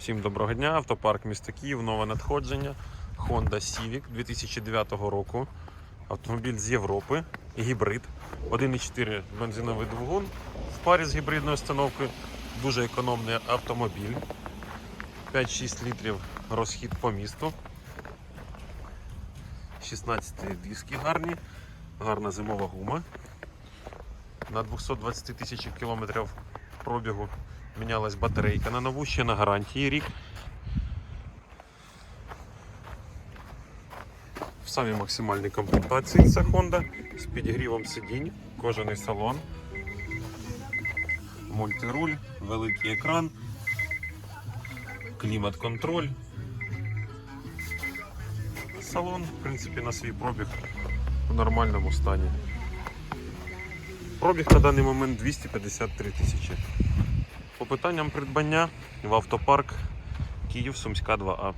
Всім доброго дня, автопарк міста Київ, нове надходження. Honda Civic 2009 року. Автомобіль з Європи, гібрид. 1,4 бензиновий двигун в парі з гібридною установкою. Дуже економний автомобіль. 5-6 літрів розхід по місту. 16 диски гарні, гарна зимова гума. На 220 тисяч кілометрів пробігу мінялась батарейка на нову, ще на гарантії рік. В самій максимальній комплектації це Honda з підігрівом сидінь, кожаний салон, мультируль, великий екран, клімат-контроль. Салон, в принципі, на свій пробіг в нормальному стані. Пробіг на даний момент 253 тисячі. По питанням придбання в автопарк Київ Сумська 2А.